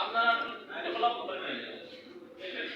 আপনারা